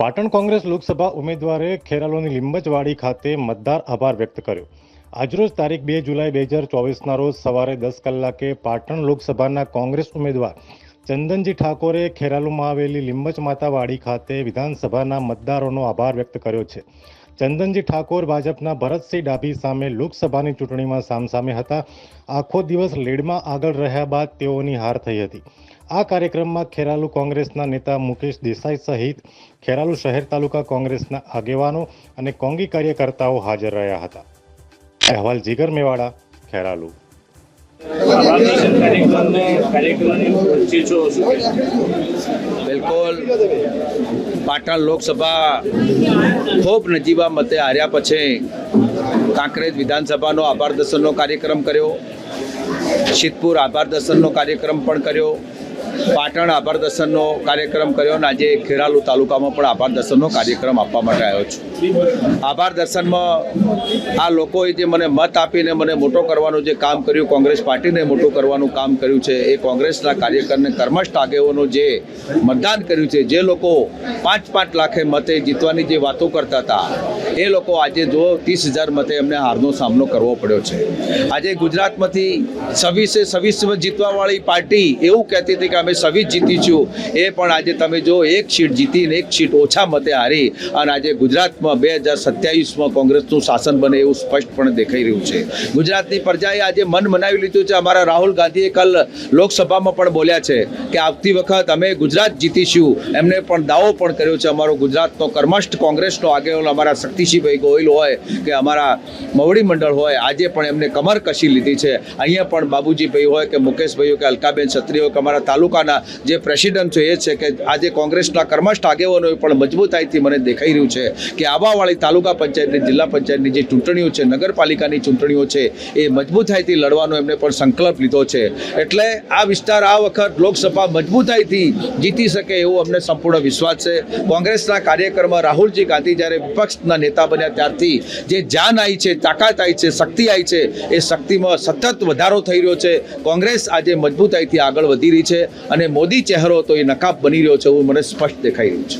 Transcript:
પાટણ કોંગ્રેસ લોકસભા ઉમેદવારે ખેરાલોની લીંબજવાડી ખાતે મતદાર આભાર વ્યક્ત કર્યો. આજરોજ તારીખ બે જુલાઈ બે હજાર ચોવીસના રોજ સવારે દસ કલાકે પાટણ લોકસભાના કોંગ્રેસ ઉમેદવાર ચંદનજી ઠાકોરે ખેરાલુમાં આવેલી લીંબચ માતાવાડી ખાતે વિધાનસભાના મતદારોનો આભાર વ્યક્ત કર્યો છે. ચંદનજી ઠાકોર ભાજપના ભરતસિંહ ડાભી સામે લોકસભાની ચૂંટણીમાં સામસામે હતા. આખો દિવસ લીડમાં આગળ રહ્યા બાદ તેઓની હાર થઈ હતી. આ કાર્યક્રમમાં ખેરાલુ કોંગ્રેસના નેતા મુકેશ દેસાઈ સહિત ખેરાલુ શહેર તાલુકા કોંગ્રેસના આગેવાનો અને કોંગી કાર્યકર્તાઓ હાજર રહ્યા હતા. અહેવાલ જીગર મેવાડા, ખેરાલુ. બિલકુલ. પાટણ લોકસભા ખૂબ નજીવા મતે હાર્યા પછી કાંકરેજ વિધાનસભાનો આભાર દર્શનનો કાર્યક્રમ કર્યો. સિદ્ધપુર આભાર દર્શનનો કાર્યક્રમ પણ કર્યો. પાટણ આભાર દર્શનનો કાર્યક્રમ કર્યો અને આજે ખેરાલુ તાલુકામાં પણ આભાર દર્શનનો કાર્યક્રમ આપવા માટે આવ્યો છું. આભાર દર્શનમાં આ લોકોએ જે મને મત આપીને મને મોટો કરવાનું જે કામ કર્યું, કોંગ્રેસ પાર્ટીને મોટું કરવાનું કામ કર્યું છે, એ કોંગ્રેસના કાર્યકરને કર્મસ્થ આગેવાનો જે મતદાન કર્યું છે, જે લોકો પાંચ પાંચ લાખે મતે જીતવાની જે વાતો કરતા હતા, એ લોકો આજે જો ત્રીસ હજાર મતે એમને હારનો સામનો કરવો પડ્યો છે. આજે ગુજરાતમાંથી સવીસે છવ્વીસમાં જીતવાવાળી પાર્ટી એવું કહેતી હતી કે અમે છવ્વીસ જીતીશું એ પણ આજે તમે જો એક સીટ જીતીને એક સીટ ઓછા મતે હારી અને આજે ગુજરાતમાં બે હજાર સત્યાવીસમાં કોંગ્રેસનું શાસન બને એવું સ્પષ્ટપણે દેખાઈ રહ્યું છે. ગુજરાતની પ્રજાએ આજે મન મનાવી લીધું છે. અમારા રાહુલ ગાંધીએ કાલ લોકસભામાં પણ બોલ્યા છે કે આવતી વખત અમે ગુજરાત જીતીશું. એમને પણ દાવો પણ કર્યો છે. અમારો ગુજરાતનો કર્મસ્થ કોંગ્રેસનો આગેવાન અમારા શક્તિસિંહભાઈ ગોહિલ હોય કે અમારા મવડી મંડળ હોય, આજે પણ એમને કમર કસી લીધી છે. અહીંયા પણ બાબુજીભાઈ હોય કે મુકેશભાઈ હોય કે અલકાબેન ક્ષત્રિય હોય કે અમારા તાલુકાના જે પ્રેસિડન્ટ છે એ છે કે આજે કોંગ્રેસના કર્મસ્થ આગેવાનોએ પણ મજબૂતાઈથી મને દેખાઈ રહ્યું છે કે આવાવાળી તાલુકા પંચાયતની, જિલ્લા પંચાયતની જે ચૂંટણીઓ છે, નગરપાલિકાની ચૂંટણીઓ છે, એ મજબૂતાઈથી લડવાનો એમને પણ સંકલ્પ લીધો છે. એટલે આ વિસ્તાર આ વખત લોકસભા મજબૂતાઈથી જીતી શકે એવો અમને સંપૂર્ણ વિશ્વાસ છે. કોંગ્રેસના કાર્યક્રમમાં રાહુલજી ગાંધી જ્યારે વિપક્ષના નેતા બન્યા ત્યારથી જે જાન આવી છે, તાકાત આવી છે, શક્તિ આવી છે, એ શક્તિમાં સતત વધારો થઈ રહ્યો છે. કોંગ્રેસ આજે મજબૂતાઈથી આગળ વધી રહી છે. અને મોદી ચહેરો તો એ નકાબ બની રહ્યો છે એવું મને સ્પષ્ટ દેખાઈ રહ્યું છે.